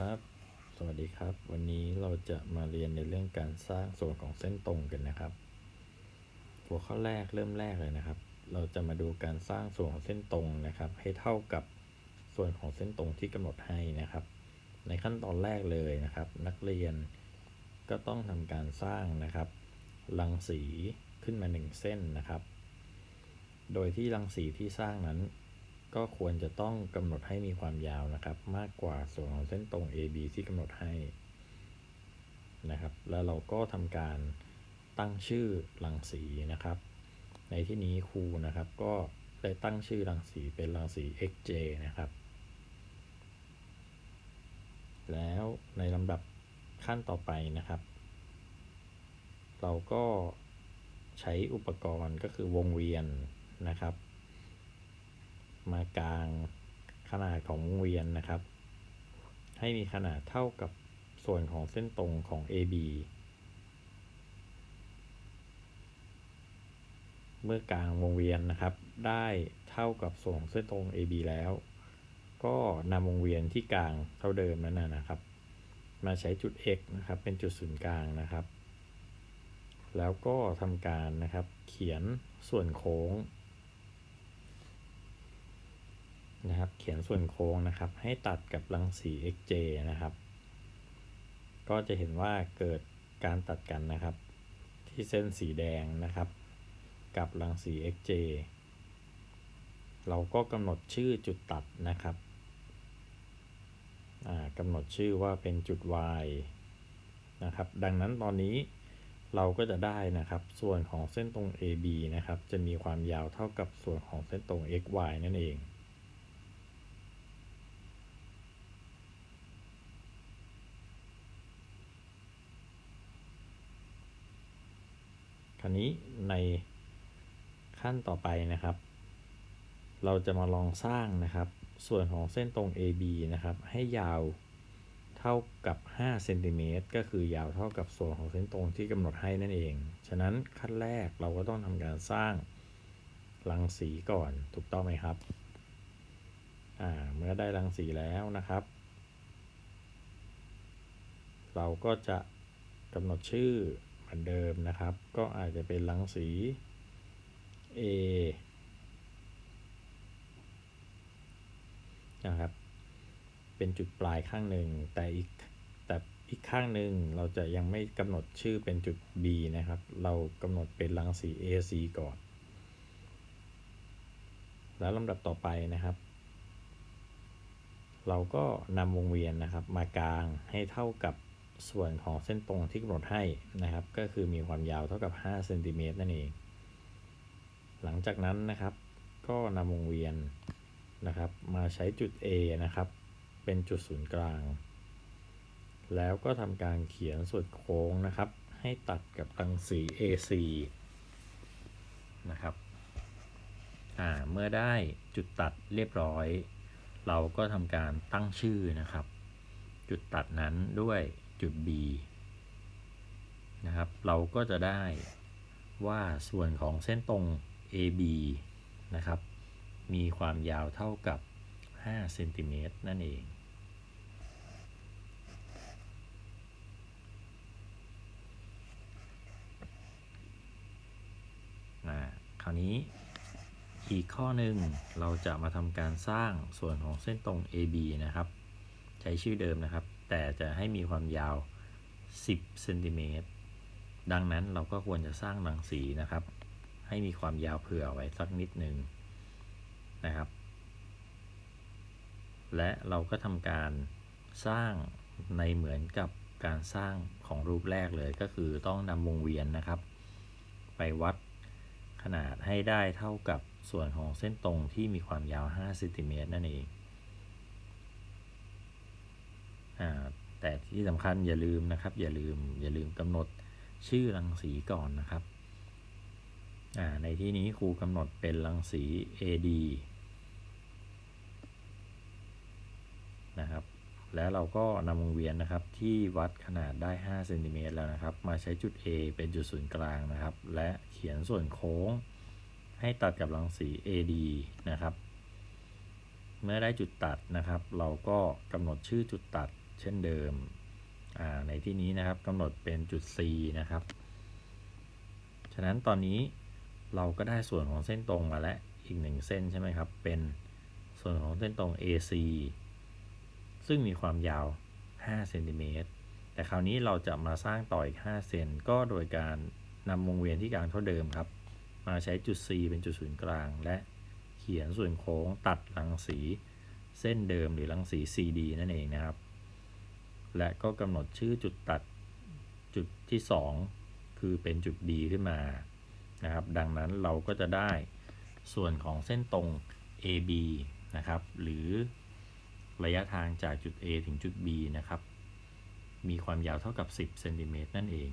ครับ สวัสดีครับ วันนี้เราจะมาเรียนในเรื่องการสร้างส่วนของเส้นตรงกันนะครับ หัวข้อแรกเริ่มแรกเลยนะครับ เราจะมาดูการสร้างส่วนของเส้นตรงนะครับ ให้เท่ากับส่วนของเส้นตรงที่กำหนดให้นะครับ ในขั้นตอนแรกเลยนะครับ นักเรียนก็ต้องทำการสร้างนะครับ รังสีขึ้นมา 1 เส้นนะครับ โดยที่รังสีที่สร้างนั้น ก็ควรจะต้องกำหนดให้มีความยาวนะครับ มากกว่าส่วนของเส้นตรง AB ที่กำหนดให้นะครับ แล้วเราก็ทำการตั้งชื่อรังสีนะครับ ในที่นี้ครูนะครับก็ได้ตั้งชื่อรังสีเป็นรังสี xj นะครับ แล้วในลำดับขั้นต่อไปนะครับ เราก็ใช้อุปกรณ์ก็คือวงเวียนนะครับ มากลางขนาดของวงเวียนนะครับ ให้มีขนาดเท่ากับส่วนของเส้นตรงของ AB เมื่อกลางวงเวียนนะครับ ได้เท่ากับส่วนของเส้นตรง AB แล้ว ก็นำวงเวียนที่กลางเท่าเดิมนั้นนะนะครับ มาใช้จุด x นะครับ เป็นจุดศูนย์กลางนะครับ แล้วก็ทำการนะครับ เขียนส่วนโค้ง นะครับ เขียนส่วนโค้งนะครับ ให้ตัดกับรังสี xj นะครับ ก็จะเห็นว่าเกิดการตัดกันนะครับ ที่เส้นสีแดงนะครับ กับรังสี xj เราก็กำหนดชื่อจุดตัดนะครับกำหนดชื่อว่าเป็นจุด y นะครับ ดังนั้นตอนนี้เราก็จะได้นะครับ ส่วนของเส้นตรง AB นะครับ จะมีความยาวเท่ากับส่วนของเส้นตรง xy นั่นเอง คราวนี้ในขั้นต่อไปนะครับ เราจะมาลองสร้างนะครับ ส่วนของเส้นตรง AB นะครับ ให้ยาวเท่ากับ5เซนติเมตรก็คือยาวเท่ากับส่วนของเส้นตรงที่กำหนดให้นั่นเอง ฉะนั้นขั้นแรกเราก็ต้องทำการสร้างรังสีก่อนถูกต้องไหมครับอ่าเมื่อได้รังสีแล้วนะครับ เราก็จะกำหนดชื่อ อนเดิมนะครับ ก็อาจจะเป็นรังสี A นะครับ เป็นจุดปลายข้างหนึ่ง แต่อีกแต่อีกข้างหนึ่งเราจะยังไม่กำหนดชื่อเป็นจุด B นะครับ เรากำหนดเป็นรังสี AC ก่อน แล้วลำดับต่อไปนะครับ เราก็นำวงเวียนนะครับมากลางให้เท่ากับ ส่วนของเส้นตรงที่กำหนดให้นะครับ ก็คือมีความยาวเท่ากับ5เซนติเมตรนั่นเอง หลังจากนั้นนะครับ ก็นำวงเวียนนะครับ มาใช้จุด A นะครับ เป็นจุดศูนย์กลาง แล้วก็ทำการเขียนส่วนโค้งนะครับ ให้ตัดกับรังสี AC นะครับอ่าเมื่อได้จุดตัดเรียบร้อย เราก็ทำการตั้งชื่อนะครับ จุดตัดนั้นด้วย จุด B นะครับ เราก็จะได้ว่าส่วนของเส้นตรง AB นะครับ มีความยาวเท่ากับ5เซนติเมตรนั่นเองนะคราวนี้อีกข้อหนึ่งเราจะมาทำการสร้างส่วนของเส้นตรง AB นะครับ ใช้ชื่อเดิมนะครับ แต่จะให้มีความยาว 10เซนติเมตรดังนั้นเราก็ควรจะสร้างรังสีนะครับ ให้มีความยาวเผื่อไว้สักนิดหนึ่งนะครับ และเราก็ทำการสร้างในเหมือนกับการสร้างของรูปแรกเลยก็คือต้องนำวงเวียนนะครับ ไปวัดขนาดให้ได้เท่ากับส่วนของเส้นตรงที่มีความยาว5เซนติเมตรนั่นเองอ แต่ที่สำคัญอย่าลืมนะครับ อย่าลืมอย่าลืมกำหนดชื่อรังสีก่อนนะครับในที่นี้ครูกำหนดเป็นรังสี AD นะครับ แล้วเราก็นำวงเวียนนะครับที่วัดขนาดได้ 5 เซนติเมตรแล้วนะครับ มาใช้จุด A เป็นจุดศูนย์กลางนะครับ และเขียนส่วนโค้งให้ตัดกับรังสี AD นะครับ เมื่อได้จุดตัดนะครับ เราก็กำหนดชื่อจุดตัด เช่นเดิม ในที่นี้นะครับกำหนดเป็นจุด C นะครับ ฉะนั้นตอนนี้เราก็ได้ส่วนของเส้นตรงมาแล้วอีกหนึ่งเส้นใช่ไหมครับ เป็นส่วนของเส้นตรง AC ซึ่งมีความยาว5เซนติเมตรแต่คราวนี้เราจะมาสร้างต่ออีก5เซนก็โดยการนำวงเวียนที่กลางเท่าเดิมครับ มาใช้จุด C เป็นจุดศูนย์กลาง และเขียนส่วนโค้งตัดรังสีเส้นเดิมหรือรังสี CD นั่นเองนะครับ และก็กำหนดชื่อจุดตัดจุดที่ 2 คือเป็นจุด D ขึ้นมานะครับ ดังนั้นเราก็จะได้ส่วนของเส้นตรง AB นะครับ หรือระยะทางจากจุด A ถึงจุด B นะครับ มีความยาวเท่ากับ 10เซนติเมตรนั่นเอง